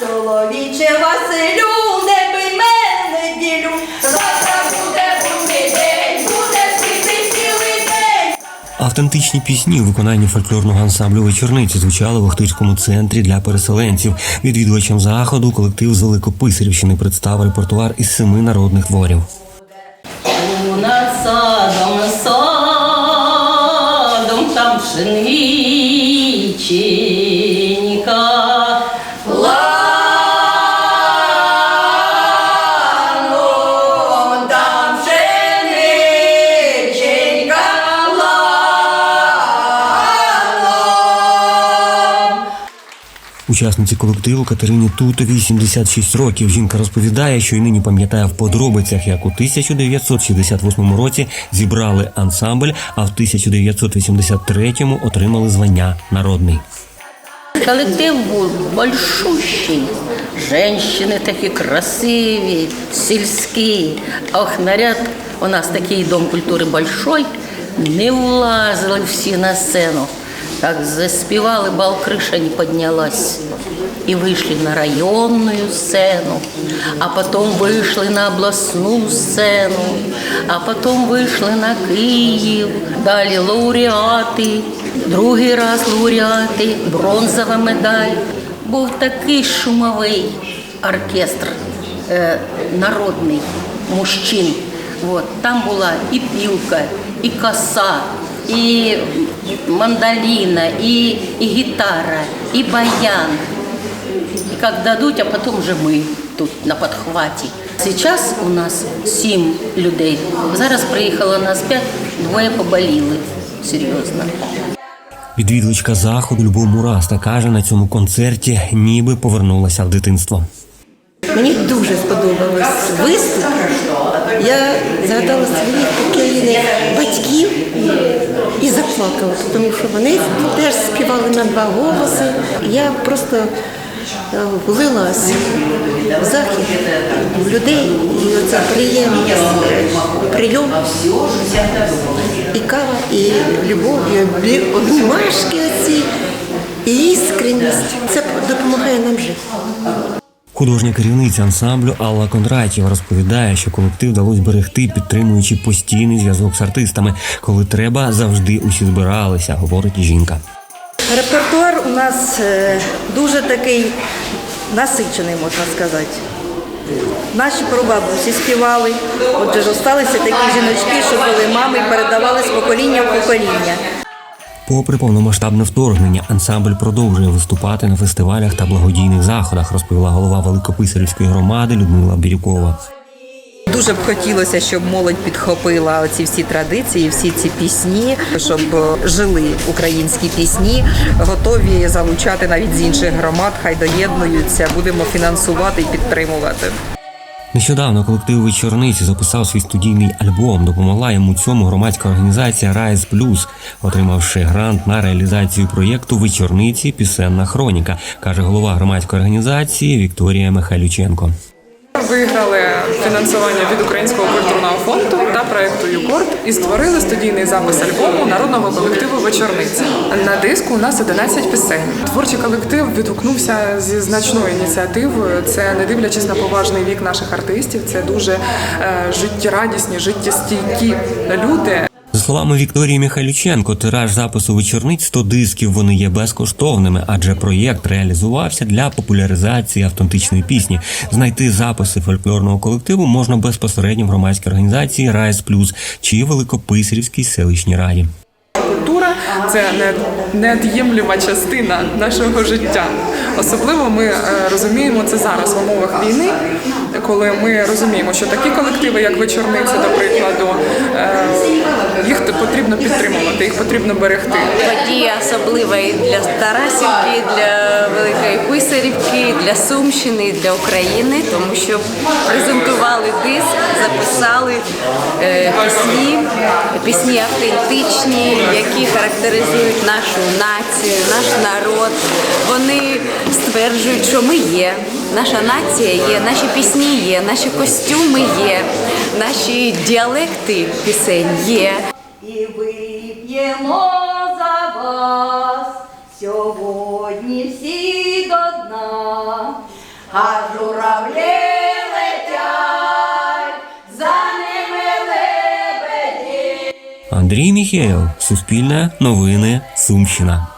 Чоловіче Василю, не бий мене неділю. Завтра буде будний день, буде світить цілий день. Автентичні пісні у виконанні фольклорного ансамблю вечорниці звучали в Охтирському центрі для переселенців. Відвідувачам заходу колектив з Великописарівщини представив репертуар із семи народних творів. У нас садом, садом там пшениченька. Учасниці колективу Катерині Тутовій 76 років. Жінка розповідає, що й нині пам'ятає в подробицях, як у 1968 році зібрали ансамбль, а в 1983 отримали звання народний. Коллектив был большущий. Женщины такие красивые, сельские. Ох, наряд, у нас такий дом культури большой, не влазили всі на сцену. Так заспівали, бал криша не поднялась. И вышли на районную сцену, а потом вышли на областную сцену, а потом вышли на Київ, далі лауреати, другий раз лауреати, бронзова медаль. Був такий шумовий оркестр е, народний мужчин. От, там була і пілка, і коса, і мандоліна, і, і гітара, і баян. И как дадут, а потом уже мы тут на подхваті. Сейчас у нас сім людей. Зараз приїхало нас п'ять, двоє поболіли. Серйозно. Відвідувачка заходу Любов Мураста каже, на цьому концерті ніби повернулася в дитинство. Мені дуже сподобалось виступ. Я згадала своїх покійних батьків і заплакала, тому що вони теж співали на два голоси. Я просто е, влилась в захід людей, і оце приємний прийом. І кава, і любов, і обнімашки оці, і іскреність. Це допомагає нам жити. Художня керівниця ансамблю Алла Кондратєва розповідає, що колектив вдалося берегти, підтримуючи постійний зв'язок з артистами. Коли треба, завжди усі збиралися, говорить жінка. Репертуар у нас е, дуже такий насичений, можна сказати. Наші прабабусі співали, отже залишилися такі жіночки, що були мами і передавали з покоління в покоління. Попри повномасштабне вторгнення, ансамбль продовжує виступати на фестивалях та благодійних заходах, розповіла голова Великописарівської громади Людмила Бірюкова. Дуже б хотілося, щоб молодь підхопила ці всі традиції, всі ці пісні, щоб жили українські пісні, готові залучати навіть з інших громад, хай доєднуються, будемо фінансувати і підтримувати. Нещодавно колектив вечорниці записав свій студійний альбом. Допомогла йому цьому громадська організація Rise Plus, отримавши грант на реалізацію проєкту Вечорниці Пісенна хроніка, каже голова громадської організації Вікторія Михайлюченко. Виграли фінансування від Українського культурного фонду та проекту ЮКОРД і створили студійний запис альбому народного колективу Вечорниця. На диску у нас 11 пісень. Творчий колектив відгукнувся зі значною ініціативою. Це не дивлячись на поважний вік наших артистів. Це дуже е, життєрадісні, життєстійкі люди. Словами Вікторії Михайлюченко, тираж запису вечорниць 100 дисків вони є безкоштовними, адже проєкт реалізувався для популяризації автентичної пісні. Знайти записи фольклорного колективу можна безпосередньо в громадській організації Райс Плюс чи Великописарівській селищній раді. Культура це не- частина нашого життя. Особливо ми е, розуміємо це зараз в умовах війни, коли ми розуміємо, що такі колективи, як вечорниця, до прикладу, е, їх потрібно підтримувати, їх потрібно берегти. Подія особлива і для Тарасівки, і для Великої Писарівки, і для Сумщини, і для України, тому що презентували диск, записали е, пісні, пісні автентичні, які характеризують нашу націю, наш народ. Вони стверджують, що ми є. Наша нація є, наші пісні є, наші костюми є, наші діалекти пісень є. І вип'ємо за вас сьогодні всі до дна. а журавлі летять, за ними лебеді. Андрій Міхеєв, Суспільне, Новини, Сумщина.